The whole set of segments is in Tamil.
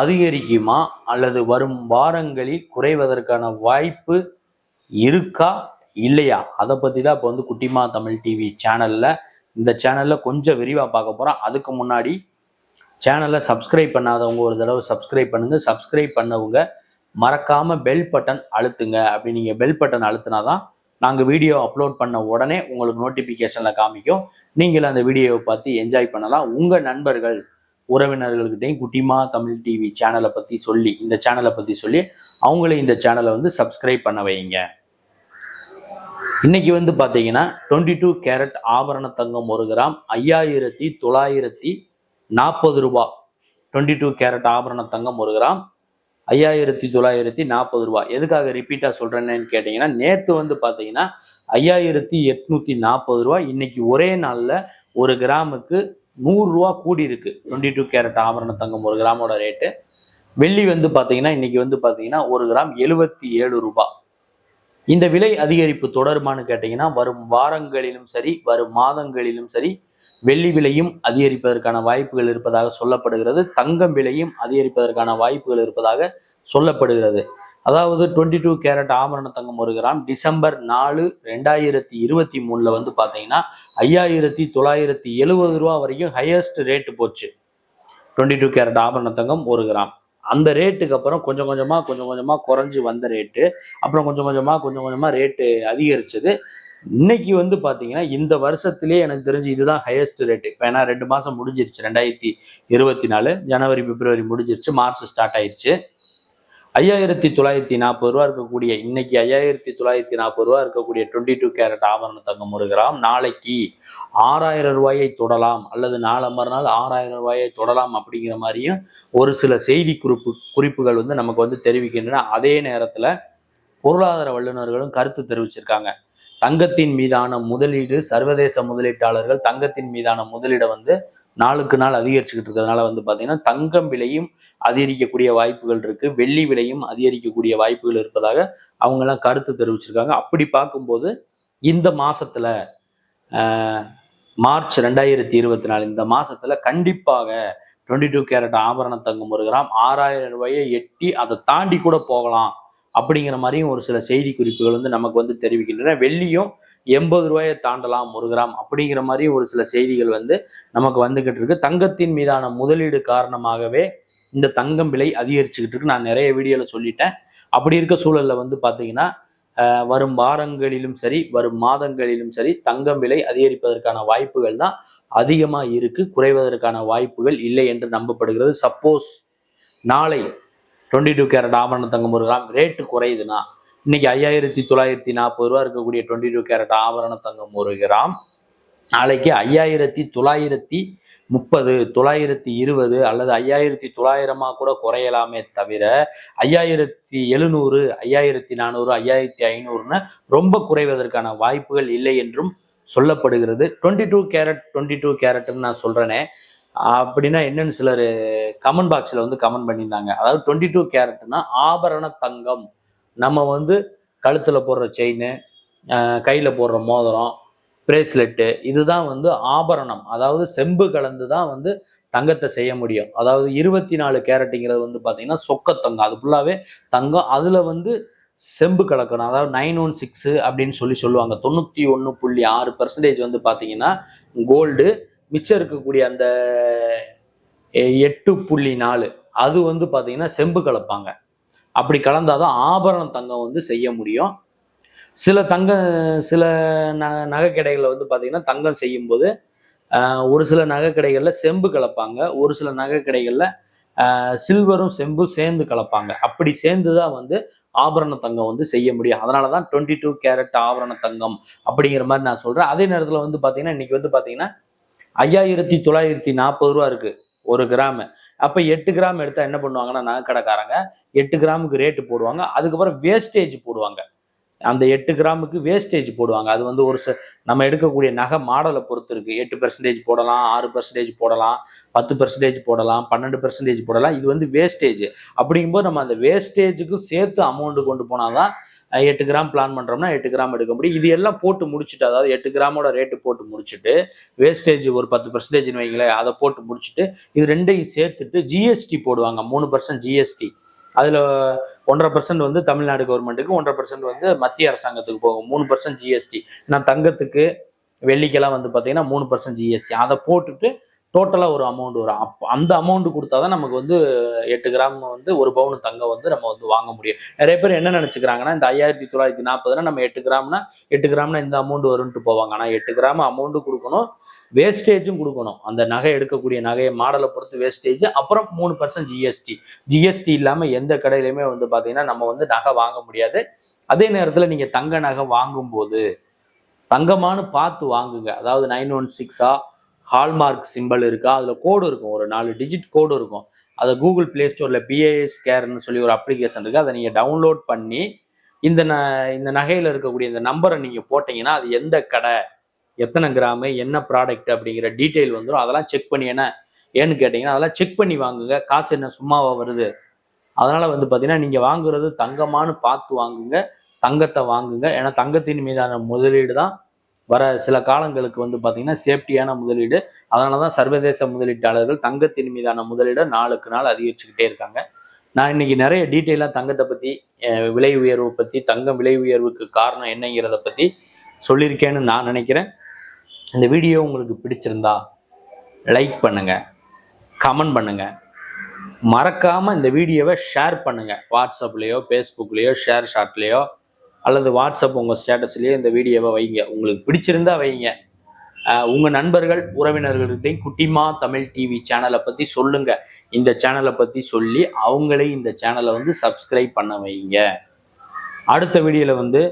அதிகரிக்குமா அல்லது வரும் வாரங்களில் குறைவதற்கான வாய்ப்பு இருக்கா இல்லையா? அதை பற்றி தான் இப்போ வந்து குட்டிமா தமிழ் டிவி சேனலில் இந்த சேனலில் கொஞ்சம் விரிவாக பார்க்க போகிறோம் அதுக்கு முன்னாடி சேனலை சப்ஸ்கிரைப் பண்ணாதவங்க ஒரு தடவை சப்ஸ்கிரைப் பண்ணுங்கள் சப்ஸ்கிரைப் பண்ணவங்க மறக்காமல் பெல் பட்டன் அழுத்துங்க. அப்படி நீங்கள் பெல் பட்டன் அழுத்தினாதான் நாங்கள் வீடியோ அப்லோட் பண்ண உடனே உங்களுக்கு நோட்டிஃபிகேஷனில் காமிக்கும். நீங்களும் அந்த வீடியோவை பார்த்து என்ஜாய் பண்ணலாம். உங்கள் நண்பர்கள் உறவினர்கள்கிட்டையும் குட்டிமா தமிழ் டிவி சேனலை பற்றி சொல்லி இந்த சேனலை பற்றி சொல்லி அவங்களே இந்த சேனலை வந்து சப்ஸ்கிரைப் பண்ண வைங்க. இன்னைக்கு வந்து பார்த்தீங்கன்னா டுவெண்ட்டி டூ கேரட் ஆபரண தங்கம் ஒரு கிராம் ஐயாயிரத்தி தொள்ளாயிரத்தி நாற்பது ரூபா. டுவெண்ட்டி டூ கேரட் ஆபரண தங்கம் ஒரு கிராம் ஐயாயிரத்தி தொள்ளாயிரத்தி நாற்பது ரூபா. எதுக்காக ரிப்பீட்டாக சொல்கிறேன்னு கேட்டிங்கன்னா நேற்று வந்து பார்த்தீங்கன்னா ஐயாயிரத்தி எட்நூற்றி நாற்பது ரூபா. இன்னைக்கு ஒரே நாளில் ஒரு கிராமுக்கு நூறுரூவா கூடி இருக்கு டுவெண்ட்டி டூ கேரட் ஆபரண தங்கம் ஒரு கிராமோட ரேட்டு வெள்ளி வந்து பார்த்தீங்கன்னா இன்னைக்கு வந்து பார்த்தீங்கன்னா ஒரு கிராம் எழுபத்தி ஏழு ரூபாய் இந்த விலை அதிகரிப்பு தொடருமான்னு கேட்டீங்கன்னா வரும் வாரங்களிலும் சரி வரும் மாதங்களிலும் சரி வெள்ளி விலையும் அதிகரிப்பதற்கான வாய்ப்புகள் இருப்பதாக சொல்லப்படுகிறது. தங்கம் விலையும் அதிகரிப்பதற்கான வாய்ப்புகள் இருப்பதாக சொல்லப்படுகிறது. அதாவது டுவெண்ட்டி டூ கேரட் ஆபரண தங்கம் ஒரு கிராம். டிசம்பர் நாலு ரெண்டாயிரத்தி இருபத்தி மூணில் வந்து பார்த்தீங்கன்னா ஐயாயிரத்தி தொள்ளாயிரத்தி எழுபது ரூபா வரைக்கும் ஹையஸ்ட் ரேட்டு போச்சு. டுவெண்ட்டி டூ கேரட் ஆபரண தங்கம் ஒரு கிராம். அந்த ரேட்டுக்கு அப்புறம் கொஞ்சம் கொஞ்சமாக கொஞ்சம் கொஞ்சமாக குறைஞ்சி வந்த ரேட்டு அப்புறம் கொஞ்சம் கொஞ்சமாக கொஞ்சம் கொஞ்சமாக ரேட்டு அதிகரிச்சது. இன்னைக்கு வந்து பார்த்தீங்கன்னா இந்த வருஷத்திலே எனக்கு தெரிஞ்சு இதுதான் ஹையஸ்ட் ரேட்டு இப்போ ஏன்னா ரெண்டு மாதம் முடிஞ்சிருச்சு. ரெண்டாயிரத்தி இருபத்தி நாலு ஜனவரி பிப்ரவரி முடிஞ்சிருச்சு. மார்ச் ஸ்டார்ட் ஆயிடுச்சு. ஐயாயிரத்தி தொள்ளாயிரத்தி நாற்பது ரூபா இருக்கக்கூடிய இன்னைக்கு ஐயாயிரத்தி தொள்ளாயிரத்தி நாற்பது ரூபா இருக்கக்கூடிய டுவெண்ட்டி டூ கேரட் ஆபரண தங்கம் ஒரு கிராம். நாளைக்கு ஆறாயிரம் ரூபாயை தொடலாம். அல்லது நாளை மறுநாள் ஆறாயிரம் ரூபாயை தொடலாம் அப்படிங்கிற மாதிரியும் ஒரு சில செய்தி குறிப்பு குறிப்புகள் வந்து நமக்கு வந்து தெரிவிக்கின்றன. அதே நேரத்தில் பொருளாதார வல்லுநர்களும் கருத்து தெரிவிச்சிருக்காங்க. தங்கத்தின் மீதான முதலீடு சர்வதேச முதலீட்டாளர்கள் தங்கத்தின் மீதான முதலீடை வந்து நாளுக்கு நாள் அதிகரிச்சுக்கிட்டு இருக்கிறதுனால வந்து பார்த்தீங்கன்னா தங்கம் விலையும் அதிகரிக்கக்கூடிய வாய்ப்புகள் இருக்கு. வெள்ளி விலையும் அதிகரிக்கக்கூடிய வாய்ப்புகள் இருப்பதாக அவங்க எல்லாம் கருத்து தெரிவிச்சிருக்காங்க. அப்படி பார்க்கும்போது இந்த மாசத்துல மார்ச் ரெண்டாயிரத்தி இருபத்தி நாலு இந்த மாசத்துல கண்டிப்பாக டுவெண்ட்டி டூ கேரட் ஆபரண தங்கம் ஒரு கிராம் ஆறாயிரம் ரூபாயை எட்டி அதை தாண்டி கூட போகலாம் அப்படிங்கிற மாதிரியும் ஒரு சில செய்தி குறிப்புகள் வந்து நமக்கு வந்து தெரிவிக்கின்றன. வெள்ளியும் எண்பது ரூபாயை தாண்டலாம் ஒரு கிராம் அப்படிங்கிற மாதிரி ஒரு சில செய்திகள் வந்து நமக்கு வந்துகிட்டு இருக்கு. தங்கத்தின் மீதான முதலீடு காரணமாகவே இந்த தங்கம் விலை அதிகரிச்சுக்கிட்டு இருக்கு. நான் நிறைய வீடியோவில் சொல்லிட்டேன். அப்படி இருக்க சூழலில் வந்து பார்த்தீங்கன்னா வரும் வாரங்களிலும் சரி வரும் மாதங்களிலும் சரி தங்கம் விலை அதிகரிப்பதற்கான வாய்ப்புகள் தான் அதிகமாக இருக்கு. குறைவதற்கான வாய்ப்புகள் இல்லை என்று நம்பப்படுகிறது. சப்போஸ் நாளை டுவெண்ட்டி டூ கேரட் ஆபரண தங்கம் ஒரு கிராம் ரேட்டு குறையுதுன்னா இன்னைக்கு ஐயாயிரத்தி தொள்ளாயிரத்தி நாற்பது ரூபா இருக்கக்கூடிய டுவெண்ட்டி டூ கேரட் ஆபரண தங்கம் ஒரு கிராம் நாளைக்கு ஐயாயிரத்தி தொள்ளாயிரத்தி முப்பது தொள்ளாயிரத்தி இருபது அல்லது ஐயாயிரத்தி தொள்ளாயிரமாக கூட குறையலாமே தவிர ஐயாயிரத்தி எழுநூறு ஐயாயிரத்தி நானூறு ஐயாயிரத்தி ஐநூறுன்னு ரொம்ப குறைவதற்கான வாய்ப்புகள் இல்லை என்றும் சொல்லப்படுகிறது. Twenty two carat twenty two கேரட்னு நான் சொல்கிறேனே அப்படின்னா என்னன்னு சிலர் கமெண்ட் பாக்ஸில் வந்து கமெண்ட் பண்ணியிருந்தாங்க. அதாவது டுவெண்ட்டி டூ கேரட்னா ஆபரண தங்கம். நம்ம வந்து கழுத்தில் போடுற செயின் கையில் போடுற மோதிரம் பிரேஸ்லெட்டு இதுதான் வந்து ஆபரணம். அதாவது செம்பு கலந்து தான் வந்து தங்கத்தை செய்ய முடியும். அதாவது இருபத்தி நாலு கேரட்டுங்கிறது வந்து பார்த்தீங்கன்னா சொக்க தங்கம். அது ஃபுல்லாகவே தங்கம். அதில் வந்து செம்பு கலக்கணும். அதாவது நைன் ஒன் சிக்ஸு அப்படின்னு சொல்லி சொல்லுவாங்க. தொண்ணூற்றி ஒன்று புள்ளி ஆறு பர்சன்டேஜ் வந்து பார்த்தீங்கன்னா கோல்டு மிச்சம் இருக்கக்கூடிய அந்த எட்டு புள்ளி நாலு. அது வந்து பார்த்தீங்கன்னா செம்பு கலப்பாங்க. அப்படி கலந்தாதான் ஆபரண தங்கம் வந்து செய்ய முடியும். சில தங்க சில ந நகை கடைகளில் வந்து பார்த்தீங்கன்னா தங்கம் செய்யும்போது ஒரு சில நகை கடைகளில் செம்பு கலப்பாங்க. ஒரு சில நகை கடைகளில் சில்வரும் செம்பும் சேர்ந்து கலப்பாங்க. அப்படி சேர்ந்து தான் வந்து ஆபரண தங்கம் வந்து செய்ய முடியும். அதனால தான் டுவெண்ட்டி டூ கேரட் ஆபரண தங்கம் அப்படிங்கிற மாதிரி நான் சொல்கிறேன் அதே நேரத்தில் வந்து பார்த்தீங்கன்னா இன்னைக்கு வந்து பார்த்தீங்கன்னா ஐயாயிரத்தி தொள்ளாயிரத்தி நாற்பது ரூபா இருக்கு ஒரு கிராமு. அப்போ எட்டு கிராம் எடுத்தால் என்ன பண்ணுவாங்கன்னா நகைக்கடைக்காரங்க எட்டு கிராமுக்கு ரேட்டு போடுவாங்க. அதுக்கப்புறம் வேஸ்டேஜ் போடுவாங்க. அந்த எட்டு கிராமுக்கு வேஸ்டேஜ் போடுவாங்க. அது வந்து ஒரு ச- நம்ம எடுக்கக்கூடிய நகை மாடலை பொறுத்து இருக்கு எட்டு பெர்சன்டேஜ் போடலாம் ஆறு பெர்சன்டேஜ் போடலாம் பத்து பெர்சன்டேஜ் போடலாம் பன்னெண்டு பெர்சன்டேஜ் போடலாம். இது வந்து வேஸ்டேஜ் அப்படிங்கும்போது நம்ம அந்த வேஸ்டேஜுக்கும் சேர்த்து அமௌண்ட் கொண்டு போனாதான் எட்டு கிராம் பிளான் பண்ணுறோம்னா எட்டு கிராம் எடுக்க முடியும். இது எல்லாம் போட்டு முடிச்சுட்டு அதாவது எட்டு கிராமோட ரேட்டு போட்டு முடிச்சுட்டு வேஸ்டேஜ் ஒரு பத்து பர்சன்டேஜ்னு வைங்களேன் அதை போட்டு முடிச்சுட்டு இது ரெண்டையும் சேர்த்துட்டு ஜிஎஸ்டி போடுவாங்க. மூணு பர்சன்ட் ஜிஎஸ்டி அதில் ஒன்றரை பர்சன்ட் வந்து தமிழ்நாடு கவர்மெண்ட்டுக்கு ஒன்றரை பர்சன்ட் வந்து மத்திய அரசாங்கத்துக்கு போகும். மூணு பர்சன்ட் ஜிஎஸ்டி நான் தங்கத்துக்கு வெள்ளிக்கெல்லாம் வந்து பார்த்தீங்கன்னா மூணு பர்சன்ட் ஜிஎஸ்டி அதை போட்டுட்டு டோட்டலாக ஒரு அமௌண்ட் வரும். அப்போ அந்த அமௌண்ட் கொடுத்தா தான் நமக்கு வந்து எட்டு கிராம் வந்து ஒரு பவுன் தங்கம் வந்து நம்ம வந்து வாங்க முடியும். நிறைய பேர் என்ன நினச்சிக்கிறாங்கன்னா இந்த ஐயாயிரத்தி தொள்ளாயிரத்தி நாற்பதுனா நம்ம எட்டு கிராம்னா எட்டு கிராம்னா இந்த அமௌண்ட் வரும்ன்ட்டு போவாங்க. ஆனால் எட்டு கிராம் அமௌண்ட்டு கொடுக்கணும். வேஸ்டேஜும் கொடுக்கணும். அந்த நகை எடுக்கக்கூடிய நகையை மாடலை பொறுத்து வேஸ்டேஜ் அப்புறம் மூணு பர்சன்ட் ஜிஎஸ்டி ஜிஎஸ்டி இல்லாமல் எந்த கடையிலையுமே வந்து பார்த்தீங்கன்னா நம்ம வந்து நகை வாங்க முடியாது. அதே நேரத்தில் நீங்கள் தங்க நகை வாங்கும்போது தங்கமானு பார்த்து வாங்குங்க. அதாவது நைன் ஒன் சிக்ஸா ஹால்மார்க் சிம்பிள் இருக்கா அதில் கோடு இருக்கும். ஒரு நாலு டிஜிட் கோடு இருக்கும். அதை கூகுள் பிளே ஸ்டோரில் பிஏஎஸ் கேர்னு சொல்லி ஒரு அப்ளிகேஷன் இருக்குது அதை நீங்கள் டவுன்லோட் பண்ணி இந்த ந இந்த நகையில் இருக்கக்கூடிய இந்த நம்பரை நீங்கள் போட்டிங்கன்னா அது எந்த கடை எத்தனை கிராமு என்ன ப்ராடக்ட் அப்படிங்கிற டீட்டெயில் வந்துடும் அதெல்லாம் செக் பண்ணி என்ன ஏன்னு கேட்டிங்கன்னா அதெல்லாம் செக் பண்ணி வாங்குங்க. காசு என்ன சும்மாவா வருது? அதனால் வந்து பார்த்தீங்கன்னா நீங்கள் வாங்குறது தங்கமானு பார்த்து வாங்குங்க. தங்கத்தை வாங்குங்க. ஏன்னா தங்கத்தின் மீதான முதலீடு தான் வர சில காலங்களுக்கு வந்து பார்த்தீங்கன்னா சேஃப்டியான முதலீடு. அதனால தான் சர்வதேச முதலீட்டாளர்கள் தங்கத்தின் மீதான முதலீடை நாளுக்கு நாள் அதிகரிச்சுக்கிட்டே இருக்காங்க. நான் இன்னைக்கு நிறைய டீட்டெயிலாக தங்கத்தை பற்றி விலை உயர்வு பற்றி தங்கம் விலை உயர்வுக்கு காரணம் என்னங்கிறத பற்றி சொல்லியிருக்கேன்னு நான் நினைக்கிறேன். இந்த வீடியோ உங்களுக்கு பிடிச்சிருந்தா லைக் பண்ணுங்கள் கமெண்ட் பண்ணுங்கள் மறக்காமல் இந்த வீடியோவை ஷேர் பண்ணுங்கள் வாட்ஸ்அப்லேயோ ஃபேஸ்புக்லேயோ ஷேர் ஷாட்லேயோ அல்லது வாட்ஸ்அப் உங்கள் ஸ்டேட்டஸ்லேயோ இந்த வீடியோவை வைங்க. உங்களுக்கு பிடிச்சிருந்தா வைங்க. உங்கள் நண்பர்கள் உறவினர்கள்கிட்டையும் குட்டிமா தமிழ் டிவி சேனலை பற்றி சொல்லுங்கள் இந்த சேனலை பற்றி சொல்லி அவங்களே இந்த சேனலை வந்து சப்ஸ்கிரைப் பண்ண வைங்க. அடுத்த வீடியோவில் வந்து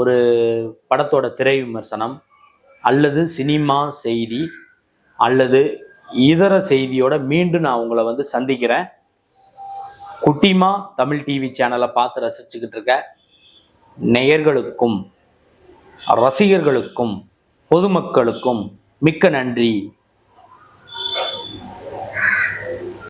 ஒரு படத்தோட திரை விமர்சனம் அல்லது சினிமா செய்தி அல்லது இதர செய்தியோட மீண்டும் நான் உங்களை வந்து சந்திக்கிறேன். குட்டிமா தமிழ் டிவி சேனலை பார்த்து ரசிச்சுக்கிட்டு இருக்க நேயர்களுக்கும் ரசிகர்களுக்கும் பொதுமக்களுக்கும் மிக்க நன்றி.